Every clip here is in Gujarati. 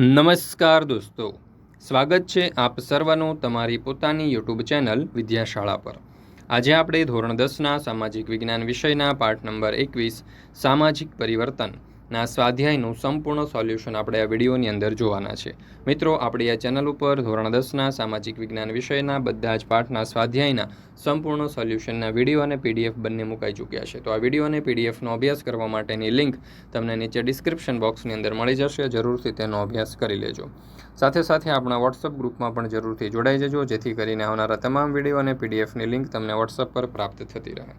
નમસ્કાર દોસ્તો. સ્વાગત છે આપ સર્વનું તમારી પોતાની યુટ્યુબ ચેનલ વિદ્યાશાળા પર. આજે આપણે ધોરણ દસના સામાજિક વિજ્ઞાન વિષયના પાઠ નંબર એકવીસ, સામાજિક પરિવર્તનના સ્વાધ્યાયનું સંપૂર્ણ સોલ્યુશન આપણે આ વિડીયોની અંદર જોવાના છે. મિત્રો, આપણી આ ચેનલ ઉપર ધોરણ દસના સામાજિક વિજ્ઞાન વિષયના બધા જ પાઠના સ્વાધ્યાયના સંપૂર્ણ સોલ્યુશનના વીડિયો અને પીડીએફ બંને મુકાઈ ચૂક્યા છે. તો આ વીડિયો અને પીડીએફનો અભ્યાસ કરવા માટેની લિંક તમને નીચે ડિસ્ક્રિપ્શન બોક્સની અંદર મળી જશે. જરૂરથી તેનો અભ્યાસ કરી લેજો. સાથે સાથે આપણા વોટ્સઅપ ગ્રુપમાં પણ જરૂરથી જોડાઈ જજો, જેથી કરીને આવનારા તમામ વીડિયો અને પીડીએફની લિંક તમને વોટ્સઅપ પર પ્રાપ્ત થતી રહે.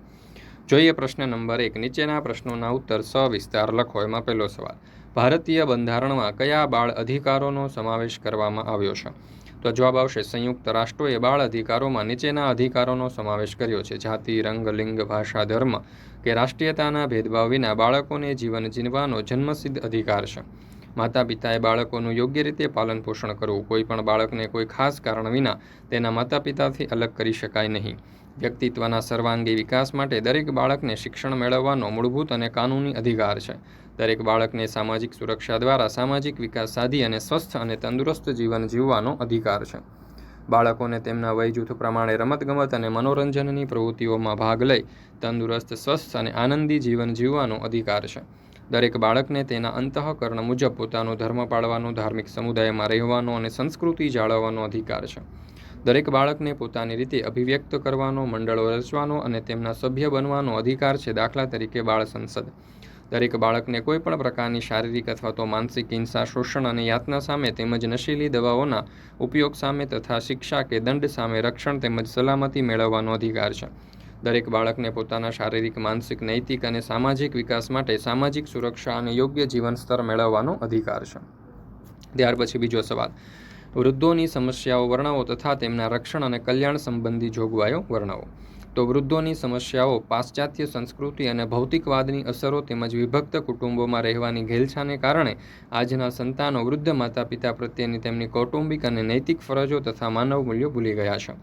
જોઈએ પ્રશ્ન નંબર એક. નીચેના પ્રશ્નોના ઉત્તર સવિસ્તાર લખો. એમાં પહેલો સવાલ, ભારતીય બંધારણમાં કયા બાળ અધિકારોનો સમાવેશ કરવામાં આવ્યો છે? તો જવાબ આવશે, સંયુક્ત રાષ્ટ્રોએ બાળ અધિકારોમાં નીચેના અધિકારોનો સમાવેશ કર્યો છે. જાતિ, રંગ, લિંગ, ભાષા, ધર્મ કે રાષ્ટ્રીયતાના ભેદભાવ વિના બાળકોને જીવન જીવવાનો જન્મસિદ્ધ અધિકાર છે. માતા પિતાએ બાળકોનું યોગ્ય રીતે પાલન પોષણ કરવું. કોઈ પણ બાળકને કોઈ ખાસ કારણ વિના તેના માતા પિતાથી અલગ કરી શકાય નહીં. વ્યક્તિત્વના સર્વાંગી વિકાસ માટે દરેક બાળકને શિક્ષણ મેળવવાનો મૂળભૂત અને કાનૂની અધિકાર છે. દરેક બાળકને સામાજિક સુરક્ષા દ્વારા સામાજિક વિકાસ સાધી અને સ્વસ્થ અને તંદુરસ્ત જીવન જીવવાનો અધિકાર છે. બાળકોને તેમના વય જૂથ પ્રમાણે રમતગમત અને મનોરંજનની પ્રવૃત્તિઓમાં ભાગ લઈ તંદુરસ્ત, સ્વસ્થ અને આનંદી જીવન જીવવાનો અધિકાર છે. દરેક બાળકને તેના અંતઃકરણ મુજબ પોતાનો ધર્મ પાળવાનો, ધાર્મિક સમુદાયમાં રહેવાનો અને સંસ્કૃતિ જાળવવાનો અધિકાર છે. દરેક બાળકને પોતાની રીતે અભિવ્યક્ત કરવાનો, મંડળો રચવાનો અને તેમના સભ્ય બનવાનો અધિકાર છે દાખલા તરીકે બાળ સંસદ. દરેક બાળકને કોઈપણ પ્રકારની શારીરિક અથવા તો માનસિક હિંસા, શોષણ અને યાતના સામે તેમજ નશીલી દવાઓના ઉપયોગ સામે તથા શિક્ષા કે દંડ સામે રક્ષણ તેમજ સલામતી મેળવવાનો અધિકાર છે. દરેક બાળકને પોતાના શારીરિક, માનસિક, નૈતિક અને સામાજિક વિકાસ માટે સામાજિક સુરક્ષા અને યોગ્ય જીવન સ્તર મેળવવાનો અધિકાર છે. ત્યાર પછી બીજો સવાલ. વૃદ્ધોની સમસ્યાઓ વર્ણવો તથા તેમના રક્ષણ અને કલ્યાણ સંબંધી જોગવાઈઓ વર્ણવો. તો વૃદ્ધોની સમસ્યાઓ, પાશ્ચાત્ય સંસ્કૃતિ અને ભૌતિકવાદની અસરો તેમજ વિભક્ત કુટુંબોમાં રહેવાની ઘેલછાને કારણે આજના સંતાનો વૃદ્ધ માતા પિતા પ્રત્યેની તેમની કૌટુંબિક અને નૈતિક ફરજો તથા માનવ મૂલ્યો ભૂલી ગયા છે.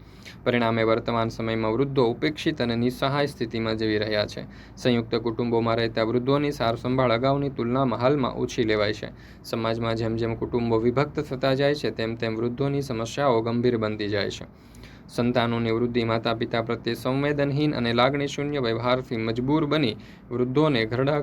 પરિણામે વર્તમાન સમયમાં વૃદ્ધો ઉપેક્ષિત અને નિસહાય સ્થિતિમાં જીવી રહ્યા છે. સંયુક્ત કુટુંબોમાં રહેતા વૃદ્ધોની સારસંભાળ અગાઉની તુલનામાં હાલમાં ઓછી લેવાય છે. સમાજમાં જેમ જેમ કુટુંબો વિભક્ત થતા જાય છે, તેમ તેમ વૃદ્ધોની સમસ્યાઓ ગંભીર બનતી જાય છે. સંતાનોની વૃદ્ધિ માતા પિતા પ્રત્યે સંવેદનહીન અને લાગણી શૂન્ય વ્યવહારથી મજબૂર બની વૃદ્ધોને ઘરડા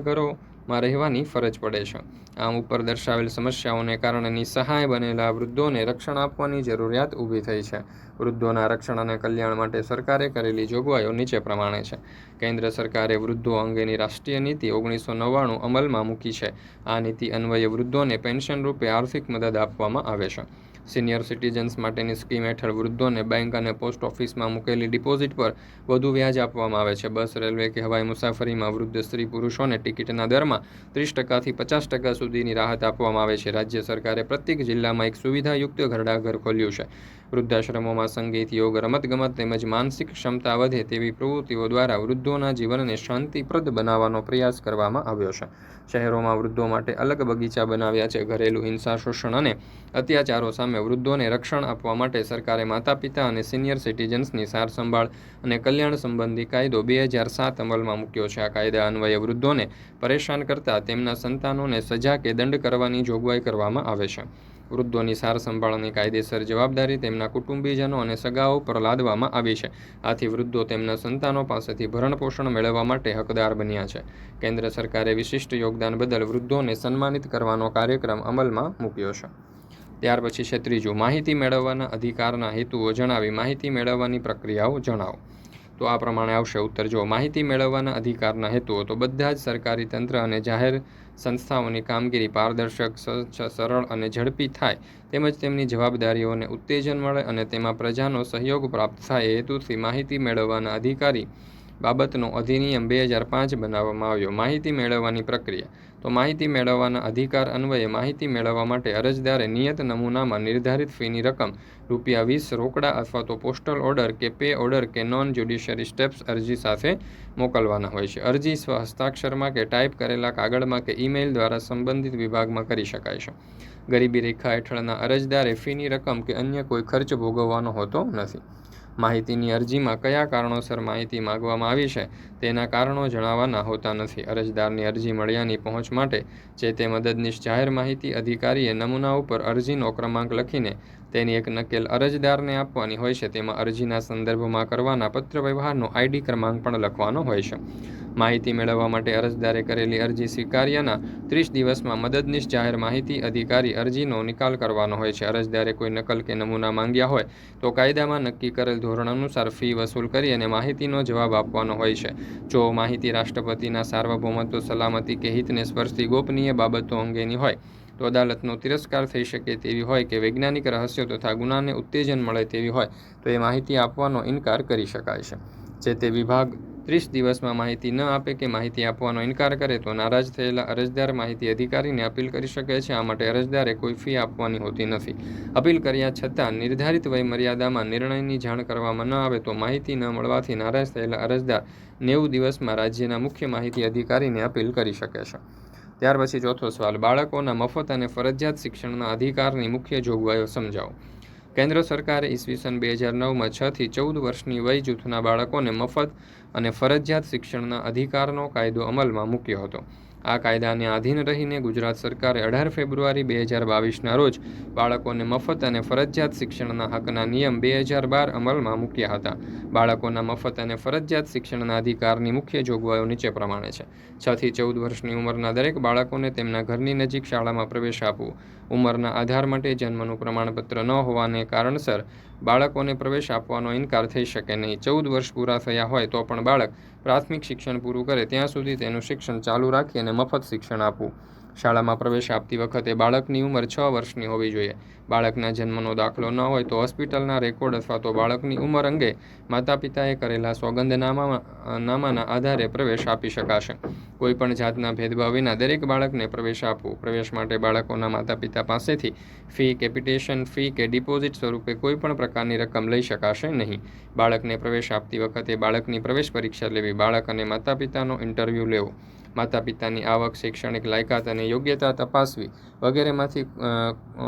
ઘરોમાં રહેવાની ફરજ પડે છે. આમ ઉપર દર્શાવેલ સમસ્યાઓને કારણે નિસહાય બનેલા વૃદ્ધોને રક્ષણ આપવાની જરૂરિયાત ઊભી થઈ છે. વૃદ્ધોના રક્ષણ અને કલ્યાણ માટે સરકારે કરેલી જોગવાઈઓ નીચે પ્રમાણે છે. કેન્દ્ર સરકારે વૃદ્ધો અંગેની રાષ્ટ્રીય નીતિ ઓગણીસો નવ્વાણું અમલમાં મૂકી છે. આ નીતિ અન્વયે વૃદ્ધોને પેન્શન રૂપે આર્થિક મદદ આપવામાં આવે છે. સિનિયર સિટીઝન્સ માટેની સ્કીમ હેઠળ વૃદ્ધોને બેંક અને પોસ્ટ ઓફિસમાં મૂકેલી ડિપોઝિટ પર વધુ વ્યાજ આપવામાં આવે છે. બસ, રેલવે કે હવાઈ મુસાફરીમાં વૃદ્ધ સ્ત્રી પુરુષોને ટિકિટના દરમાં ત્રીસ ટકાથી પચાસ ટકા સુધીની રાહત આપવામાં આવે છે. રાજ્ય સરકારે પ્રત્યેક જિલ્લામાં એક સુવિધાયુક્ત ઘરડાઘર ખોલ્યું છે. વૃદ્ધાશ્રમોમાં સંગીત યોગ રમતગમત તેમજ માનસિક ક્ષમતા વધે તેવી પ્રવૃત્તિઓ દ્વારા વૃદ્ધોના જીવનને શાંતિપ્રદ બનાવવાનો પ્રયાસ કરવામાં આવ્યો છે. શહેરોમાં વૃદ્ધો માટે અલગ બગીચા બનાવ્યા છે. ઘરેલું હિંસા શોષણ અને અત્યાચારો સામે વૃદ્ધોને રક્ષણ આપવા માટે સરકારે માતા પિતા અને સિનિયર સિટીઝન્સની સારસંભાળ અને કલ્યાણ સંબંધી કાયદો બે હજાર સાત અમલમાં મૂક્યો છે. આ કાયદા અન્વયે વૃદ્ધોને પરેશાન કરતા તેમના સંતાનોને સજા કે દંડ કરવાની જોગવાઈ કરવામાં આવે છે. વૃદ્ધોની સાર સંભાળની કાયદેસર જવાબદારી તેમના કુટુંબીજનો અને સગાઓ પર લાદવામાં આવી છે. આથી વૃદ્ધો તેમના સંતાનો પાસેથી ભરણ પોષણ મેળવવા માટે હકદાર બન્યા છે. કેન્દ્ર સરકારે વિશિષ્ટ યોગદાન બદલ વૃદ્ધોને સન્માનિત કરવાનો કાર્યક્રમ અમલમાં મૂક્યો છે. ત્યાર પછી છે ત્રીજું, માહિતી મેળવવાના અધિકારના હેતુઓ જણાવી માહિતી મેળવવાની પ્રક્રિયાઓ જણાવો. તો આ પ્રમાણે આવશે ઉત્તર. જો માહિતી મેળવવાના અધિકારના હેતુઓ, તો બધા જ સરકારી તંત્ર અને જાહેર સંસ્થાઓની કામગીરી પારદર્શક સરળ અને ઝડપી થાય તેમજ તેમની જવાબદારીઓને ઉત્તેજન મળે અને તેમાં પ્રજાનો સહયોગ પ્રાપ્ત થાય હેતુથી માહિતી મેળવવાના અધિકારી બાબતનો અધિનિયમ બે હજાર પાંચ બનાવવામાં આવ્યો. માહિતી મેળવવાની પ્રક્રિયા તો માહિતી મેળવવાના અધિકાર અન્વયે માહિતી મેળવવા માટે અરજદારે નિયત નમૂનામાં નિર્ધારિત ફીની રકમ, રૂપિયા વીસ રોકડા અથવા તો પોસ્ટલ ઓર્ડર કે પે ઓર્ડર કે નોન જ્યુડિશિયરી સ્ટેપ્સ અરજી સાથે મોકલવાના હોય છે. અરજી સ્વ હસ્તાક્ષરમાં કે ટાઈપ કરેલા કાગળમાં કે ઈમેલ દ્વારા સંબંધિત વિભાગમાં કરી શકાય છે. ગરીબી રેખા હેઠળના અરજદારે ફીની રકમ કે અન્ય કોઈ ખર્ચ ભોગવવાનો હોતો નથી. માહિતીની અરજીમાં કયા કારણોસર માહિતી માંગવામાં આવી છે, તેના કારણો જણાવવાના હોતા નથી. અરજદારની અરજી મળ્યાની પહોંચ માટે, જે તે મદદનીશ જાહેર માહિતી અધિકારીએ નમૂના ઉપર અરજીનો ક્રમાંક લખીને તેની એક નકેલ અરજદારને આપવાની હોય છે. તેમાં અરજીના સંદર્ભમાં કરવાના પત્ર વ્યવહારનો આઈડી ક્રમાંક પણ લખવાનો હોય છે. માહિતી મેળવવા માટે અરજદારે કરેલી અરજી સ્વીકાર્યાના ત્રીસ દિવસમાં મદદનીશ જાહેર માહિતી અધિકારી અરજીનો નિકાલ કરવાનો હોય છે. અરજદારે કોઈ નકલ કે નમૂના માંગ્યા હોય તો કાયદામાં નક્કી કરેલ ધોરણ અનુસાર ફી વસૂલ કરી અને માહિતીનો જવાબ આપવાનો હોય છે. જો માહિતી રાષ્ટ્રપતિના સાર્વભૌમત્વ, સલામતી કે હિતને સ્પર્શતી ગોપનીય બાબતો અંગેની હોય તો અદાલતનો તિરસ્કાર થઈ શકે તેવી હોય કે વૈજ્ઞાનિક રહસ્યો તથા ગુનાને ઉત્તેજન મળે તેવી હોય, તો એ માહિતી આપવાનો ઇનકાર કરી શકાય છે. જે તે વિભાગ ત્રીસ દિવસમાં માહિતી ન આપે કે માહિતી આપવાનો ઇનકાર કરે, તો નારાજ થયેલા અરજદાર માહિતી અધિકારીને અપીલ કરી શકે છે. આ માટે અરજદારે કોઈ ફી આપવાની હોતી નથી. અપીલ કર્યા છતાં નિર્ધારિત વય મર્યાદામાં નિર્ણયની જાણ કરવામાં ન આવે તો માહિતી ન મળવાથી નારાજ થયેલા અરજદાર નેવું દિવસમાં રાજ્યના મુખ્ય માહિતી અધિકારીને અપીલ કરી શકે છે. ત્યાર પછી ચોથો સવાલ, બાળકોના મફત અને ફરજિયાત શિક્ષણના અધિકારની મુખ્ય જોગવાઈઓ સમજાવો. કેન્દ્ર સરકારે ઈસવીસન બે હજાર નવમાં છથી ચૌદ વર્ષની વય જૂથના બાળકોને મફત અને ફરજિયાત શિક્ષણના અધિકારનો કાયદો અમલમાં મૂક્યો હતો. આ કાયદાને આધીન રહીને ગુજરાત સરકારે અઢાર ફેબ્રુઆરી બે હજાર બાવીસના રોજ બાળકોને મફત અને ફરજિયાત શિક્ષણના હકના નિયમ બે હજાર બાર અમલમાં મૂક્યા હતા. બાળકોના મફત અને ફરજિયાત શિક્ષણના અધિકારની મુખ્ય જોગવાઈઓ નીચે પ્રમાણે છે. છથી ચૌદ વર્ષની ઉંમરના દરેક બાળકોને તેમના ઘરની નજીક શાળામાં પ્રવેશ આપવો. ઉંમરના આધાર માટે જન્મનું પ્રમાણપત્ર ન હોવાને કારણસર બાળકોને પ્રવેશ આપવાનો ઇનકાર થઈ શકે નહીં. ચૌદ વર્ષ પૂરા થયા હોય તો પણ બાળક પ્રાથમિક શિક્ષણ પૂરું કરે ત્યાં સુધી તેનું શિક્ષણ ચાલુ રાખી અને મફત શિક્ષણ આપવું. શાળામાં પ્રવેશ આપતી વખતે બાળકની ઉંમર છ વર્ષની હોવી જોઈએ. બાળકના જન્મનો દાખલો ન હોય તો હોસ્પિટલના રેકોર્ડ અથવા તો બાળકની ઉંમર અંગે માતા પિતાએ કરેલા સોગંદનામામાં, નામાના આધારે પ્રવેશ આપી શકાશે. કોઈપણ જાતના ભેદભાવ વિના દરેક બાળકને પ્રવેશ આપવો. પ્રવેશ માટે બાળકોના માતા પિતા પાસેથી ફી, કેપિટેશન ફી કે ડિપોઝિટ સ્વરૂપે કોઈપણ પ્રકારની રકમ લઈ શકાશે નહીં. બાળકને પ્રવેશ આપતી વખતે બાળકની પ્રવેશ પરીક્ષા લેવી. બાળક અને માતા પિતાનો ઇન્ટરવ્યૂ લેવો. માતા પિતાની આવક, શૈક્ષણિક લાયકાત અને યોગ્યતા તપાસવી વગેરેમાંથી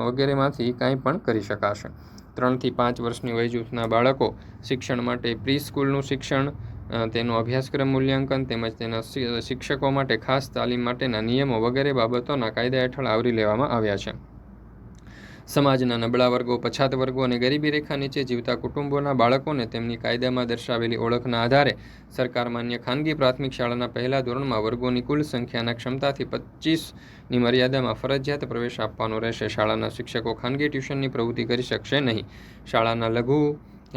વગેરેમાંથી કાંઈ પણ કરી શકાશે. ત્રણથી પાંચ વર્ષની વય જૂથના બાળકો શિક્ષણ માટે પ્રી સ્કૂલનું શિક્ષણ તેનું અભ્યાસક્રમ મૂલ્યાંકન તેમજ તેના શિક્ષકો માટે ખાસ તાલીમ માટેના નિયમો વગેરે બાબતોના કાયદા હેઠળ આવરી લેવામાં આવ્યા છે. સમાજના નબળા વર્ગો, પછાત વર્ગો અને ગરીબી રેખા નીચે જીવતા કુટુંબોના બાળકોને તેમની કાયદામાં દર્શાવેલી ઓળખના આધારે સરકાર માન્ય ખાનગી પ્રાથમિક શાળાના પહેલા ધોરણમાં વર્ગોની કુલ સંખ્યાના ક્ષમતાથી પચીસની મર્યાદામાં ફરજિયાત પ્રવેશ આપવાનો રહેશે. શાળાના શિક્ષકો ખાનગી ટ્યુશનની પ્રવૃત્તિ કરી શકશે નહીં. શાળાના લઘુ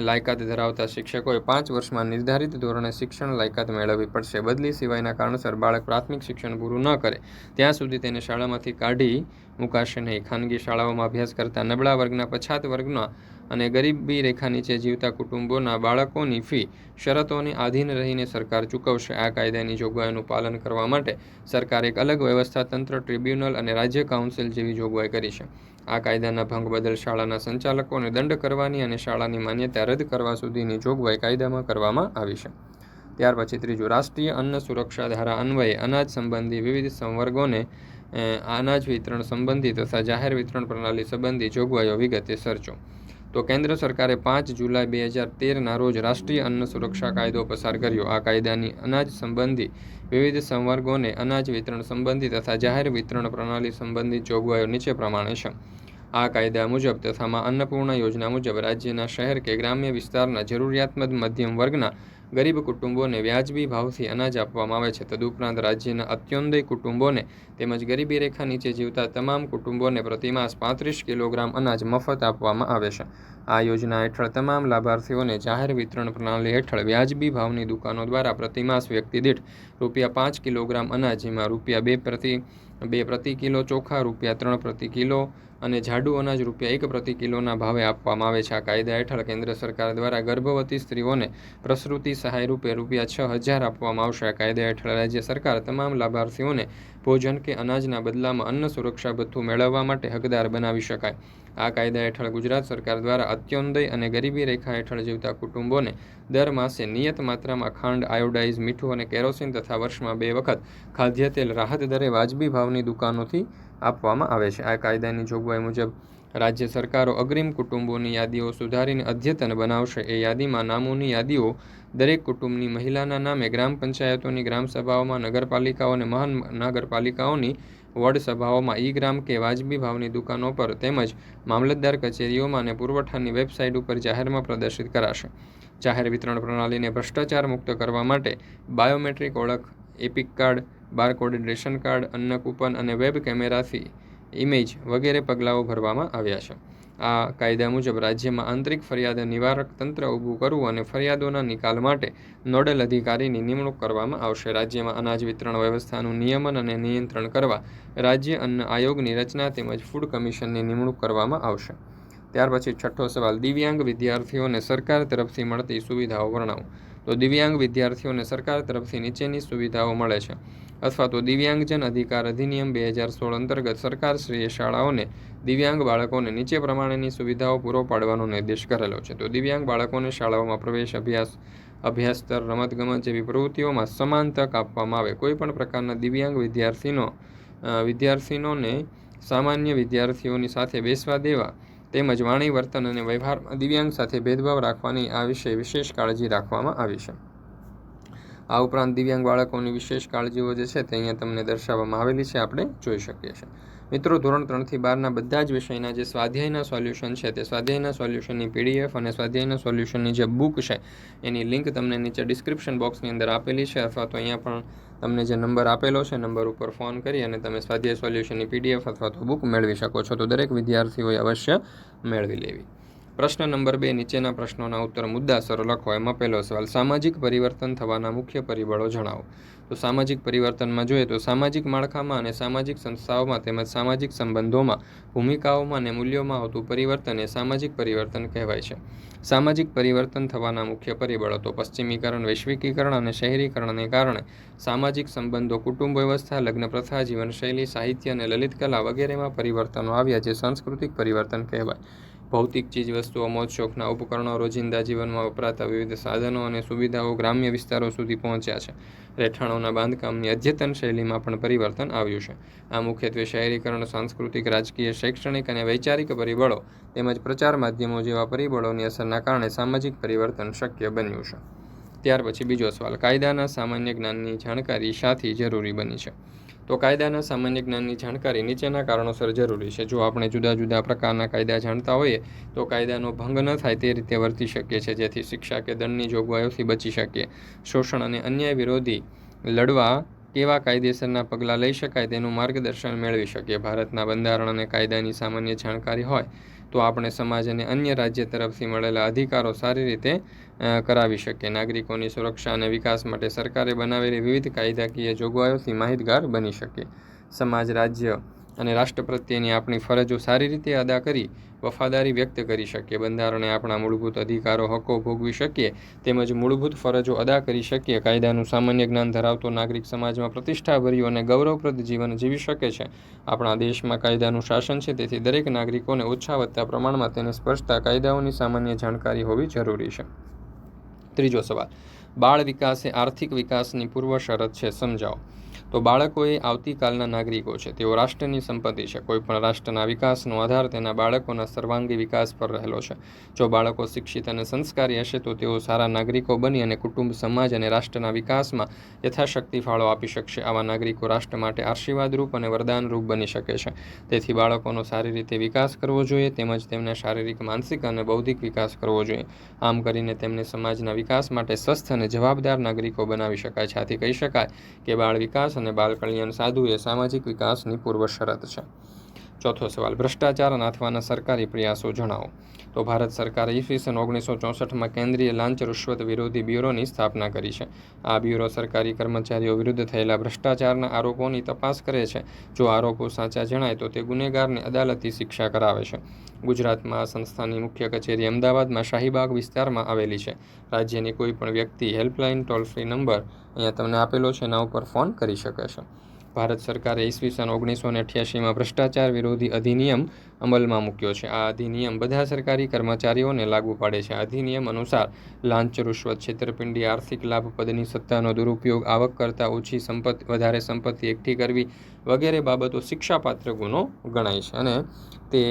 લાયકાત ધરાવતા શિક્ષકોએ પાંચ વર્ષમાં નિર્ધારિત ધોરણે શિક્ષણ લાયકાત મેળવવી પડશે. બદલી સિવાયના કારણસર બાળક પ્રાથમિક શિક્ષણ પૂરું ન કરે. ત્યાં સુધી તેને શાળામાંથી કાઢી મુકાશે નહીં. ખાનગી શાળાઓમાં અભ્યાસ કરતા નબળા વર્ગના પછાત વર્ગના અને ગરીબી રેખા નીચે જીવતા કુટુંબોના બાળકોની ફી શરતોને આધીન રહીને સરકાર ચૂકવશે. આ કાયદાની જોગવાઈનું પાલન કરવા માટે સરકાર એક અલગ વ્યવસ્થા તંત્ર, ટ્રિબ્યુનલ અને રાજ્ય કાઉન્સિલ જેવી જોગવાઈ કરી છે. આ કાયદાના ભંગ બદલ શાળાના સંચાલકોને દંડ કરવાની અને શાળાની માન્યતા રદ કરવા સુધીની જોગવાઈ કાયદામાં કરવામાં આવી છે. ત્યાર પછી ત્રીજું, રાષ્ટ્રીય અન્ન સુરક્ષા ધારા અન્વયે અનાજ સંબંધી વિવિધ સંવર્ગોને અનાજ વિતરણ સંબંધી તથા જાહેર વિતરણ પ્રણાલી સંબંધી જોગવાઈઓ વિગતે સરચો. તો કેન્દ્ર સરકારે પાંચ જુલાઈ બે હજાર તેરના રોજ રાષ્ટ્રીય અન્ન સુરક્ષા કાયદો પસાર કર્યો. આ કાયદાની અનાજ સંબંધી વિવિધ સંવર્ગોને અનાજ વિતરણ સંબંધી તથા જાહેર વિતરણ પ્રણાલી સંબંધિત જોગવાઈઓ નીચે પ્રમાણે છે. આ કાયદા મુજબ તથામાં અન્નપૂર્ણા યોજના મુજબ રાજ્યના શહેર કે ગ્રામ્ય વિસ્તારના જરૂરિયાતમંદ મધ્યમ વર્ગના ગરીબ કુટુંબોને વ્યાજબી ભાવથી અનાજ આપવામાં આવે છે. તદુપરાંત રાજ્યના અત્યોદય કુટુંબોને તેમજ ગરીબી રેખા નીચે જીવતા તમામ કુટુંબોને પ્રતિમાસ પાંત્રીસ કિલોગ્રામ અનાજ મફત આપવામાં આવે છે. આ યોજના હેઠળ તમામ લાભાર્થીઓને જાહેર વિતરણ પ્રણાલી હેઠળ વ્યાજબી ભાવની દુકાનો દ્વારા પ્રતિમાસ વ્યક્તિ દીઠ રૂપિયા પાંચ કિલોગ્રામ અનાજ જેમાં રૂપિયા બે પ્રતિ બે પ્રતિ કિલો ચોખા, રૂપિયા ત્રણ પ્રતિ કિલો અને જાડુ અનાજ રૂપિયા એક પ્રતિ કિલોના ભાવે આપવામાં આવે છે. આ કાયદા હેઠળ કેન્દ્ર સરકાર દ્વારા ગર્ભવતી સ્ત્રીઓને પ્રસૂતિ સહાય રૂપે રૂપિયા છ હજાર આપવામાં આવશે. આ કાયદા હેઠળ રાજ્ય સરકાર તમામ લાભાર્થીઓને ભોજન કે અનાજના બદલામાં અન્ન સુરક્ષા ભથ્થું મેળવવા માટે હકદાર બનાવી શકાય. આ કાયદા હેઠળ ગુજરાત સરકાર દ્વારા અત્યોદય અને ગરીબી રેખા હેઠળ જીવતા કુટુંબોને દર માસે નિયત માત્રામાં ખાંડ, આયોડાઇઝ, મીઠું અને કેરોસીન તથા વર્ષમાં બે વખત ખાદ્ય તેલ રાહત દરે વાજબી ભાવની દુકાનોથી આપવામાં આવે છે. આ કાયદાની જોગવાઈ મુજબ રાજ્ય સરકારો અગ્રિમ કુટુંબોની યાદીઓ સુધારીને અદ્યતન બનાવશે. એ યાદીમાં નામોની યાદીઓ દરેક કુટુંબની મહિલાના નામે ગ્રામ પંચાયતોની ગ્રામસભાઓમાં નગરપાલિકાઓ અને મહાનગરપાલિકાઓની વોર્ડ સભાઓમાં ઈ ગ્રામ કે વાજબી ભાવની દુકાનો પર તેમજ મામલતદાર કચેરીઓમાં અને પુરવઠાની વેબસાઇટ ઉપર જાહેરમાં પ્રદર્શિત કરાશે. જાહેર વિતરણ પ્રણાલીને ભ્રષ્ટાચાર મુક્ત કરવા માટે બાયોમેટ્રિક ઓળખ, EPIC card barcoded ration card અન્ન કૂપન અને વેબ કેમેરાથી ઇમેજ વગેરે પગલાઓ ભરવામાં આવ્યા છે. આ કાયદા મુજબ રાજ્યમાં આંતરિક ફરિયાદ નિવારક તંત્ર ઊભું કરવું અને ફરિયાદોના નિકાલ માટે નોડલ અધિકારીની નિમણૂક કરવામાં આવશે. રાજ્યમાં અનાજ વિતરણ વ્યવસ્થાનું નિયમન અને નિયંત્રણ કરવા રાજ્ય અન્ન આયોગની રચના તેમજ ફૂડ કમિશનની નિમણૂક કરવામાં આવશે. ત્યાર પછી છઠ્ઠો સવાલ, દિવ્યાંગ વિદ્યાર્થીઓને સરકાર તરફથી મળતી સુવિધાઓ વર્ણવો. તો દિવ્યાંગ વિદ્યાર્થીઓને સરકાર તરફથી નીચેની સુવિધાઓ મળે છે. અથવા તો દિવ્યાંગજન અધિકાર અધિનિયમ બે હજાર સોળ અંતર્ગત સરકારશ્રીએ શાળાઓને દિવ્યાંગ બાળકોને નીચે પ્રમાણેની સુવિધાઓ પૂરો પાડવાનો નિર્દેશ કરેલો છે. તો દિવ્યાંગ બાળકોને શાળાઓમાં પ્રવેશ અભ્યાસ અભ્યાસસ્તર રમતગમત જેવી પ્રવૃત્તિઓમાં સમાન તક આપવામાં આવે. કોઈપણ પ્રકારના દિવ્યાંગ વિદ્યાર્થીનો વિદ્યાર્થીનોને સામાન્ય વિદ્યાર્થીઓની સાથે બેસવા દેવા તેમજ વાણી, વર્તન અને વ્યવહારમાં દિવ્યાંગ સાથે ભેદભાવ રાખવાની આ વિશે વિશેષ કાળજી રાખવામાં આવી છે. આ ઉપરાંત દિવ્યાંગ બાળકોની વિશેષ કાળજીઓ જે છે તે અહીંયા તમને દર્શાવવામાં આવેલી છે, આપણે જોઈ શકીએ છીએ. મિત્રો, ધોરણ ત્રણથી બારના બધા જ વિષયના જે સ્વાધ્યાયના સોલ્યુશન છે તે સ્વાધ્યાયના સોલ્યુશનની પીડીએફ અને સ્વાધ્યાયના સોલ્યુશનની જે બુક છે, એની લિંક તમને નીચે ડિસ્ક્રિપ્શન બોક્સની અંદર આપેલી છે, અથવા તો અહીંયા પણ તમને જે નંબર આપેલો છે, નંબર ઉપર ફોન કરી અને તમે સ્વાધ્યાય સોલ્યુશનની પીડીએફ અથવા તો બુક મેળવી શકો છો. તો દરેક વિદ્યાર્થીઓએ અવશ્ય મેળવી લેવી. પ્રશ્ન નંબર બે, નીચેના પ્રશ્નોના ઉત્તર મુદ્દાસર લખો. એમાં પહેલો સવાલ, સામાજિક પરિવર્તન થવાના મુખ્ય પરિબળો જણાવો. તો સામાજિક પરિવર્તનમાં જોઈએ તો સામાજિક માળખામાં અને સામાજિક સંસ્થાઓમાં તેમજ સામાજિક સંબંધોમાં ભૂમિકાઓમાં અને મૂલ્યોમાં આવતું પરિવર્તન એ સામાજિક પરિવર્તન કહેવાય છે. સામાજિક પરિવર્તન થવાના મુખ્ય પરિબળો તો પશ્ચિમીકરણ, વૈશ્વિકીકરણ અને શહેરીકરણને કારણે સામાજિક સંબંધો, કુટુંબ વ્યવસ્થા, લગ્ન પ્રથા, જીવનશૈલી, સાહિત્ય અને લલિત કલા વગેરેમાં પરિવર્તનો આવ્યા જે સાંસ્કૃતિક પરિવર્તન કહેવાય. ભૌતિક ચીજવસ્તુઓ, મોજ, શોખના ઉપકરણો, રોજિંદા જીવનમાં વપરાતા વિવિધ સાધનો અને સુવિધાઓ ગ્રામ્ય વિસ્તારો સુધી પહોંચ્યા છે. રહેઠાણોના બાંધકામની અદ્યતન શૈલીમાં પણ પરિવર્તન આવ્યું છે. આ મુખ્યત્વે શહેરીકરણ, સાંસ્કૃતિક, રાજકીય, શૈક્ષણિક અને વૈચારિક પરિબળો તેમજ પ્રચાર માધ્યમો જેવા પરિબળોની અસરના કારણે સામાજિક પરિવર્તન શક્ય બન્યું છે. ત્યાર પછી બીજો સવાલ, કાયદાના સામાન્ય જ્ઞાનની જાણકારી શાથી જરૂરી બની છે. તો કાયદાના સામાન્ય જ્ઞાનની જાણકારી નીચેના કારણોસર જરૂરી છે. જો આપણે જુદા જુદા પ્રકારના કાયદા જાણતા હોઈએ, તો કાયદાનો ભંગ ન થાય તે રીતે વર્તી શકીએ છીએ, જેથી શિક્ષા કે દંડની જોગવાઈઓથી બચી શકીએ. શોષણ અને અન્યાય વિરોધી લડવા કેવા કાયદેસરના પગલાં લઈ શકાય તેનું માર્ગદર્શન મેળવી શકીએ? ભારતના બંધારણ અને કાયદાની સામાન્ય જાણકારી હોય તો આપણે સમાજ અને અન્ય રાજ્ય તરફથી મળેલા અધિકારો સારી રીતે કરાવી શકીએ. નાગરિકોની સુરક્ષા અને વિકાસ માટે સરકારે બનાવેલી વિવિધ કાયદાકીય જોગવાઈઓથી માહિતગાર બની શકીએ. સમાજ, રાજ્ય અને રાષ્ટ્ર પ્રત્યેની આપણી ફરજો સારી રીતે અદા કરી વફાદારી વ્યક્ત કરી શકીએ. બંધારણે આપણા મૂળભૂત અધિકારો, હકો ભોગવી શકીએ તેમજ મૂળભૂત ફરજો અદા કરી શકીએ. કાયદાનું સામાન્ય જ્ઞાન ધરાવતો નાગરિક સમાજમાં પ્રતિષ્ઠાભર્યું અને ગૌરવપ્રદ જીવન જીવી શકે છે. આપણા દેશમાં કાયદાનું શાસન છે તેથી દરેક નાગરિકોને ઓછા વધતા પ્રમાણમાં તેને સ્પર્શતા કાયદાઓની સામાન્ય જાણકારી હોવી જરૂરી છે. ત્રીજો સવાલ. બાળ વિકાસ એ આર્થિક વિકાસની પૂર્વ શરત છે સમજાવો. તો બાળકો એ આવતીકાલના નાગરિકો છે. તેઓ રાષ્ટ્રની સંપત્તિ છે. કોઈપણ રાષ્ટ્રના વિકાસનો આધાર તેના બાળકોના સર્વાંગી વિકાસ પર રહેલો છે. જો બાળકો શિક્ષિત અને સંસ્કારી હશે, તો તેઓ સારા નાગરિકો બની અને કુટુંબ, સમાજ અને રાષ્ટ્રના વિકાસમાં યથાશક્તિ ફાળો આપી શકશે. આવા નાગરિકો રાષ્ટ્ર માટે આશીર્વાદરૂપ અને વરદાનરૂપ બની શકે છે. તેથી બાળકોનો સારી રીતે વિકાસ કરવો જોઈએ, તેમજ તેમને શારીરિક, માનસિક અને બૌદ્ધિક વિકાસ કરવો જોઈએ. આમ કરીને તેમને સમાજના વિકાસ માટે સ્વસ્થ અને જવાબદાર નાગરિકો બનાવી શકાય છે. આથી કહી શકાય કે બાળ વિકાસ અને બાલ કલ્યાણ સાધુ એ સામાજિક વિકાસની પૂર્વ શરત છે. ચોથો સવાલ, ભ્રષ્ટાચાર નાથવાના સરકારી પ્રયાસો જણાવો. તો ભારત સરકારે ઈસવીસન ઓગણીસો ચોસઠમાં કેન્દ્રીય લાંચ રૂશ્વત વિરોધી બ્યુરોની સ્થાપના કરી છે. આ બ્યુરો સરકારી કર્મચારીઓ વિરુદ્ધ થયેલા ભ્રષ્ટાચારના આરોપોની તપાસ કરે છે. જો આરોપો સાચા જણાય તો તે ગુનેગારને અદાલતી શિક્ષા કરાવે છે. ગુજરાતમાં આ સંસ્થાની મુખ્ય કચેરી અમદાવાદમાં શાહીબાગ વિસ્તારમાં આવેલી છે. રાજ્યની કોઈ પણ વ્યક્તિ હેલ્પલાઇન ટોલ ફ્રી નંબર અહીંયા તમને આપેલો છે, એના ઉપર ફોન કરી શકે છે. ભારત સરકારે ઈસવીસન ઓગણીસો ને અઠ્યાસીમાં ભ્રષ્ટાચાર વિરોધી અધિનિયમ અમલમાં મૂક્યો છે. આ અધિનિયમ બધા સરકારી કર્મચારીઓને લાગુ પાડે છે. અધિનિયમ અનુસાર લાંચ રૂશ્વત છેતરપિંડી, આર્થિક લાભ, પદની સત્તાનો દુરુપયોગ, આવક કરતાં ઓછી સંપત્તિ, વધારે સંપત્તિ એકઠી કરવી વગેરે બાબતો શિક્ષાપાત્ર ગુનો ગણાય છે અને તે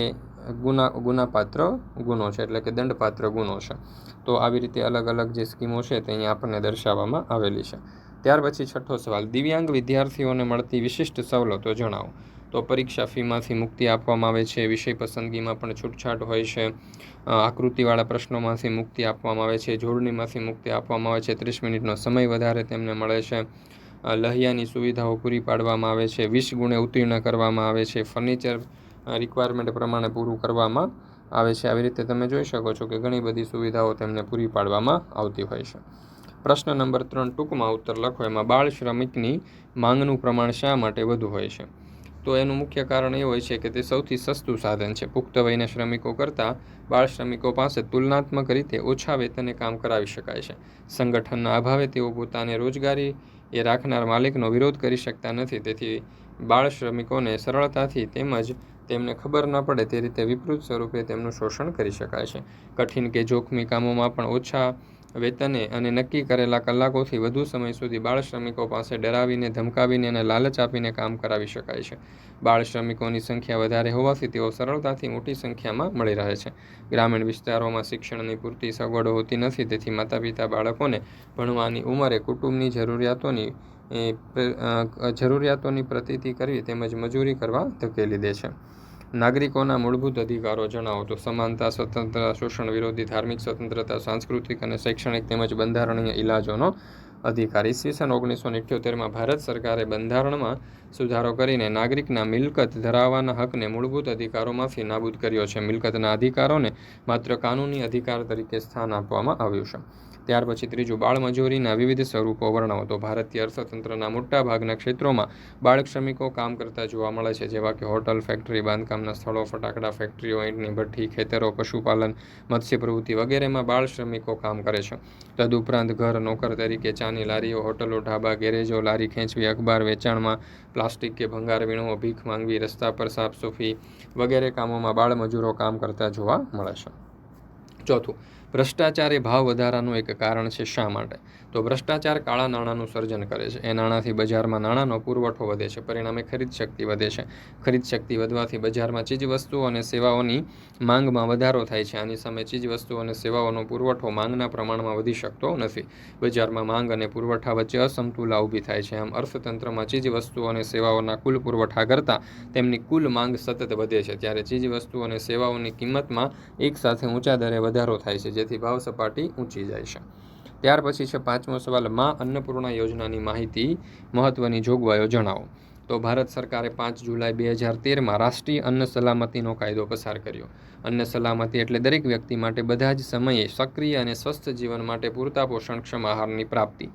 ગુના, ગુનાપાત્ર ગુનો છે એટલે કે દંડપાત્ર ગુનો છે. તો આવી રીતે અલગ અલગ જે સ્કીમો છે તે અહીંયા આપણને દર્શાવવામાં આવેલી છે. ત્યાર પછી છઠ્ઠો સવાલ, દિવ્યાંગ વિદ્યાર્થીઓને મળતી વિશિષ્ટ સવલતો જણાવો. તો પરીક્ષા ફીમાંથી મુક્તિ આપવામાં આવે છે, વિષય પસંદગીમાં પણ છૂટછાટ હોય છે આકૃતિવાળા પ્રશ્નોમાંથી મુક્તિ આપવામાં આવે છે, જોડણીમાંથી મુક્તિ આપવામાં આવે છે, ત્રીસ મિનિટનો સમય વધારે તેમને મળે છે લહિયાની સુવિધાઓ પૂરી પાડવામાં આવે છે, વીસ ગુણે ઉત્તીર્ણ કરવામાં આવે છે, ફર્નિચર રિક્વાયરમેન્ટ પ્રમાણે પૂરું કરવામાં આવે છે. આવી રીતે તમે જોઈ શકો છો કે ઘણી બધી સુવિધાઓ તેમને પૂરી પાડવામાં આવતી હોય છે. પ્રશ્ન નંબર ત્રણ ટૂંકમાં ઉત્તર લખો. એમાં બાળ શ્રમિકની માંગનું પ્રમાણ શા માટે વધુ હોય છે? તો એનું મુખ્ય કારણ એ હોય છે કે તે સૌથી સસ્તું સાધન છે. પુખ્ત વયના શ્રમિકો કરતાં બાળ શ્રમિકો પાસે તુલનાત્મક રીતે ઓછા વેતને કામ કરાવી શકાય છે. સંગઠનના અભાવે તેઓ પોતાને રોજગારી એ રાખનાર માલિકનો વિરોધ કરી શકતા નથી. તેથી બાળ શ્રમિકોને સરળતાથી તેમજ તેમને ખબર ન પડે તે રીતે વિપરીત સ્વરૂપે તેમનું શોષણ કરી શકાય છે. કઠિન કે જોખમી કામોમાં પણ ઓછા વેતને અને નક્કી કરેલા કલાકોથી વધુ સમય સુધી બાળ શ્રમિકો પાસે ડરાવીને, ધમકાવીને અને લાલચ આપીને કામ કરાવી શકાય છે. બાળ શ્રમિકોની સંખ્યા વધારે હોવાથી તેઓ સરળતાથી મોટી સંખ્યામાં મળી રહે છે. ગ્રામીણ વિસ્તારોમાં શિક્ષણની પૂરતી સગવડો હોતી નથી, તેથી માતા પિતા બાળકોને ભણવાની ઉંમરે કુટુંબની જરૂરિયાતોની જરૂરિયાતોની પ્રતીતિ કરવી તેમજ મજૂરી કરવા ધકેલી દે છે. નાગરિકોના મૂળભૂત અધિકારો જણાવો. તો સમાનતા, સ્વતંત્રતા, શોષણ વિરોધી, ધાર્મિક સ્વતંત્રતા, સાંસ્કૃતિક અને શૈક્ષણિક તેમજ બંધારણીય ઇલાજોનો અધિકાર. ઈસવીસન ઓગણીસો ઇઠ્યોતેરમાં ભારત સરકારે બંધારણમાં સુધારો કરીને નાગરિકના મિલકત ધરાવવાના હકને મૂળભૂત અધિકારોમાંથી નાબૂદ કર્યો છે. મિલકતના અધિકારોને માત્ર કાનૂની અધિકાર તરીકે સ્થાન આપવામાં આવ્યું છે. ત્યાર પછી ત્રીજું બાળમજૂરીના વિવિધ સ્વરૂપો વર્ણવો. તો ભારતીય અર્થતંત્રના મોટા ભાગના ક્ષેત્રોમાં બાળ શ્રમિકો કામ કરતા જોવા મળે છે, જેવા કે હોટલ, ફેક્ટરી, બાંધકામના સ્થળો, ફટાકડા, ફેક્ટરીઓ, ઈંટની ભઠ્ઠી, ખેતરો, પશુપાલન મત્સ્ય પ્રવૃત્તિ વગેરેમાં બાળ શ્રમિકો કામ કરે છે. તદુપરાંત ઘર, નોકર તરીકે ચાની લારીઓ, હોટલો, ઢાબા, ગેરેજો, લારી ખેંચવી, અખબાર વેચાણમાં પ્લાસ્ટિક કે ભંગાર વીણવો, ભીખ માંગવી, રસ્તા પર સાફસૂફી વગેરે કામોમાં બાળમજૂરો કામ કરતા જોવા મળે છે. ચોથું ભ્રષ્ટાચાર એ ભાવ વધારાનું એક કારણ છે શા માટે? તો ભ્રષ્ટાચાર કાળા નાણાંનું સર્જન કરે છે. એ નાણાંથી બજારમાં નાણાંનો પુરવઠો વધે છે. પરિણામે ખરીદ શક્તિ વધે છે. ખરીદ શક્તિ વધવાથી બજારમાં ચીજવસ્તુઓ અને સેવાઓની માંગમાં વધારો થાય છે. આની સામે ચીજવસ્તુઓ અને સેવાઓનો પુરવઠો માંગના પ્રમાણમાં વધી શકતો નથી. બજારમાં માંગ અને પુરવઠા વચ્ચે અસમતુલા ઊભી થાય છે. આમ અર્થતંત્રમાં ચીજવસ્તુઓ અને સેવાઓના કુલ પુરવઠા કરતાં તેમની કુલ માંગ સતત વધે છે. ત્યારે ચીજવસ્તુઓ અને સેવાઓની કિંમતમાં એકસાથે ઊંચા દરે વધારો થાય છે, જેથી ભાવ સપાટી ઊંચી જાય છે. ત્યાર પછી છે પાંચમો સવાલ, માં અન્નપૂર્ણા યોજનાની માહિતી મહત્વની જોગવાઈઓ જણાવો. તો ભારત સરકારે પાંચ જુલાઈ બે હજાર તેરમાં રાષ્ટ્રીય અન્ન સલામતીનો કાયદો પસાર કર્યો. અન્ન સલામતી એટલે દરેક વ્યક્તિ માટે બધા જ સમયે સક્રિય અને સ્વસ્થ જીવન માટે પૂરતા પોષણક્ષમ આહારની પ્રાપ્તિ.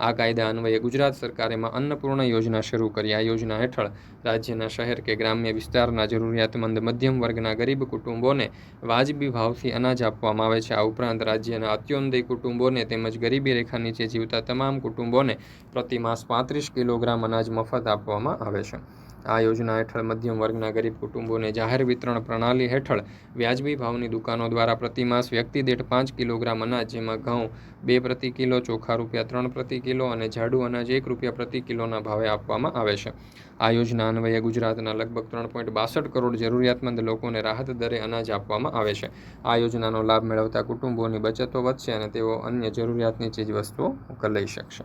આ કાયદા અન્વયે ગુજરાત સરકારેમાં અન્નપૂર્ણ યોજના શરૂ કરી. આ યોજના હેઠળ રાજ્યના શહેર કે ગ્રામ્ય વિસ્તારના જરૂરિયાતમંદ મધ્યમ વર્ગના ગરીબ કુટુંબોને વાજબી ભાવથી અનાજ આપવામાં આવે છે. આ ઉપરાંત રાજ્યના અત્યોદય કુટુંબોને તેમજ ગરીબી રેખા નીચે જીવતા તમામ કુટુંબોને પ્રતિ માસ પાંત્રીસ કિલોગ્રામ અનાજ મફત આપવામાં આવે છે. આ યોજના હેઠળ મધ્યમ વર્ગના ગરીબ કુટુંબોને જાહેર વિતરણ પ્રણાલી હેઠળ વ્યાજબી ભાવની દુકાનો દ્વારા પ્રતિમાસ વ્યક્તિ દીઠ પાંચ કિલોગ્રામ અનાજ, જેમાં ઘઉં બે પ્રતિ કિલો, ચોખા રૂપિયા ત્રણ પ્રતિ કિલો અને જાડુ અનાજ એક રૂપિયા પ્રતિ કિલોના ભાવે આપવામાં આવે છે. આ યોજના અન્વયે ગુજરાતના લગભગ ત્રણ પોઈન્ટ બાસઠ કરોડ જરૂરિયાતમંદ લોકોને રાહત દરે અનાજ આપવામાં આવે છે. આ યોજનાનો લાભ મેળવતા કુટુંબોની બચતો વધશે અને તેઓ અન્ય જરૂરિયાતની ચીજ વસ્તુઓ લઈ શકશે.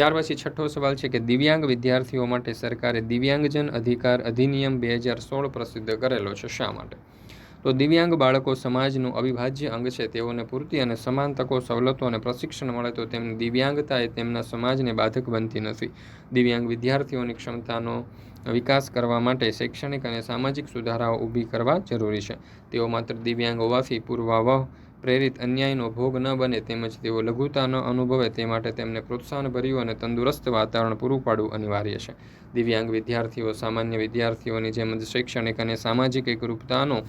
ત્યાર પછી છઠ્ઠો સવાલ છે કે દિવ્યાંગ વિદ્યાર્થીઓ માટે સરકારે દિવ્યાંગજન અધિકાર અધિનિયમ બે હજાર સોળ પ્રસિદ્ધ કરેલો છે. શા માટે? તો દિવ્યાંગ બાળકો સમાજનું અવિભાજ્ય અંગ છે. તેઓને પૂરતી અને સમાન તકો, સવલતો અને પ્રશિક્ષણ મળે તો તેમની દિવ્યાંગતા એ તેમના સમાજને બાધક બનતી નથી. દિવ્યાંગ વિદ્યાર્થીઓની ક્ષમતાનો વિકાસ કરવા માટે શૈક્ષણિક અને સામાજિક સુધારાઓ ઊભી કરવા જરૂરી છે. તેઓ માત્ર દિવ્યાંગ હોવાથી પૂર્વાવહ પ્રેરિત અન્યાયનો ભોગ ન બને તેમજ તેઓ લઘુતા ન અનુભવે તે માટે તેમને પ્રોત્સાહનભર્યું અને તંદુરસ્ત વાતાવરણ પૂરું પાડવું અનિવાર્ય છે. દિવ્યાંગ વિદ્યાર્થીઓ, સામાન્ય વિદ્યાર્થીઓની જેમ જ શૈક્ષણિક અને સામાજિક એકરૂપતાનો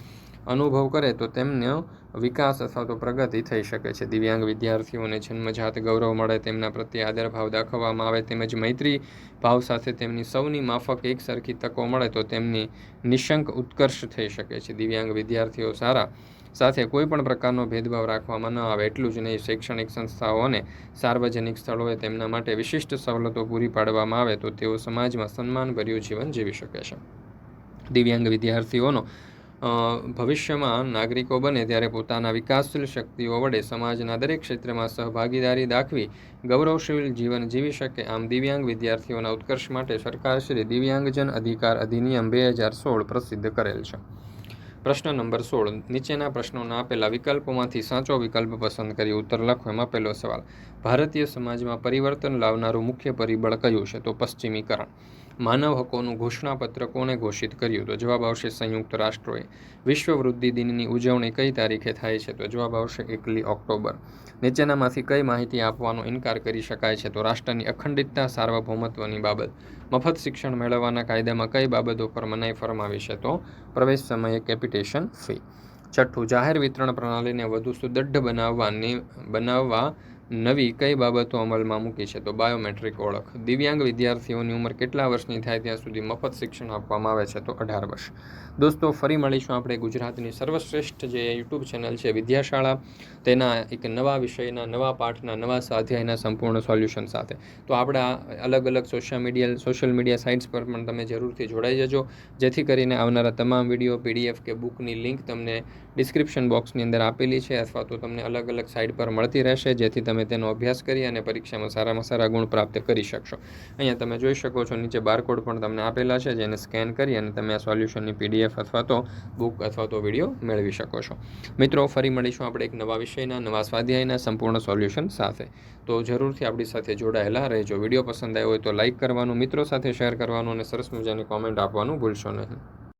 અનુભવ કરે તો તેમનો વિકાસ અથવા તો પ્રગતિ થઈ શકે છે. દિવ્યાંગ વિદ્યાર્થીઓને જન્મજાત ગૌરવ મળે, તેમના પ્રત્યે આદરભાવ દાખવવામાં આવે તેમજ મૈત્રી ભાવ સાથે તેમની સૌની માફક એક સરખી તકો મળે તો તેમની નિશંક ઉત્કર્ષ થઈ શકે છે. દિવ્યાંગ વિદ્યાર્થીઓ સારા સાથે કોઈ પણ પ્રકારનો ભેદભાવ રાખવામાં ન આવે એટલું જ નહીં. શૈક્ષણિક સંસ્થાઓ અને સાર્વજનિક સ્થળોએ તેમના માટે વિશિષ્ટ સવલતો પૂરી પાડવામાં આવે તો તેઓ સમાજમાં સન્માનભર્યું જીવન જીવી શકે છે. દિવ્યાંગ વિદ્યાર્થીઓનો ભવિષ્યમાં નાગરિકો બને ત્યારે પોતાના વિકાસશીલ શક્તિઓ વડે સમાજના દરેક ક્ષેત્રમાં સહભાગીદારી દાખવી, ગૌરવશીલ જીવન જીવી શકે. આમ દિવ્યાંગ વિદ્યાર્થીઓના ઉત્કર્ષ માટે સરકારશ્રી દિવ્યાંગજન અધિકાર અધિનિયમ બે હજાર સોળ પ્રસિદ્ધ કરેલ છે. પ્રશ્ન નંબર સોળ. નીચેના પ્રશ્નોના આપેલા વિકલ્પોમાંથી સાચો વિકલ્પ પસંદ કરી ઉત્તર લખો. એમાં પહેલો સવાલ ભારતીય સમાજમાં પરિવર્તન લાવનારું મુખ્ય પરિબળ કયું છે? તો પશ્ચિમીકરણ. માનવ હકોનું ઘોષણાપત્ર કોણે ઘોષિત કર્યું? તો જવાબ આવશે સંયુક્ત રાષ્ટ્રોએ. વિશ્વ વૃદ્ધિ દિનની ઉજવણી કઈ તારીખે થાય છે? તો જવાબ આવશે એકલી ઓક્ટોબર. નીચેનામાંથી કઈ માહિતી આપવાનો ઇનકાર કરી શકાય છે? તો રાષ્ટ્રની અખંડિતતા, સાર્વભૌમત્વની બાબત. મફત શિક્ષણ મેળવવાના કાયદામાં કઈ બાબતો પર મનાઈ ફરમાવી છે? તો પ્રવેશ સમયે કેપિટેશન ફી. છઠ્ઠું, જાહેર વિતરણ પ્રણાલીને વધુ સુદૃઢ બનાવવાની બનાવવા નવી કઈ બાબતો અમલમાં મૂકી છે? તો બાયોમેટ્રિક ઓળખ. દિવ્યાંગ વિદ્યાર્થીઓની ઉંમર કેટલા વર્ષની થાય ત્યાં સુધી મફત શિક્ષણ આપવામાં આવે છે? તો અઢાર વર્ષ. દોસ્તો, ફરી મળીશું આપણે ગુજરાતની સર્વશ્રેષ્ઠ જે યુટ્યુબ ચેનલ છે, વિદ્યાશાળા. તેના એક નવા વિષયના, નવા પાઠના, નવા સ્વાધ્યાયના સંપૂર્ણ સોલ્યુશન સાથે. તો આપણા અલગ અલગ social media social media sites પર પણ તમે જરૂરથી જોડાઈ જજો. જેથી કરીને આવનારા તમામ વીડિયો, પીડીએફ કે બુકની લિંક તમને ડિસ્ક્રિપ્શન બોક્સની અંદર આપેલી છે, અથવા તો તમને અલગ અલગ સાઇટ પર મળતી રહેશે, જેથી તમે તેનો અભ્યાસ કરી અને પરીક્ષામાં સારામાં સારા ગુણ પ્રાપ્ત કરી શકશો. અહીંયા તમે જોઈ શકો છો, નીચે બારકોડ પણ તમને આપેલા છે, જેને સ્કેન કરી અને તમે આ સોલ્યુશનની પીડીએફ અથવા તો બુક અથવા તો વીડિયો મેળવી શકો છો. મિત્રો, ફરી મળીશું આપણે એક નવા વિષયના, નવા સ્વાધ્યાયના સંપૂર્ણ સોલ્યુશન સાથે. તો જરૂરથી આપણી સાથે જોડાયેલા રહેજો. વીડિયો પસંદ આવ્યો હોય તો લાઇક કરવાનું, મિત્રો સાથે શેર કરવાનું અને સરસ મજાની કોમેન્ટ આપવાનું ભૂલશો નહીં.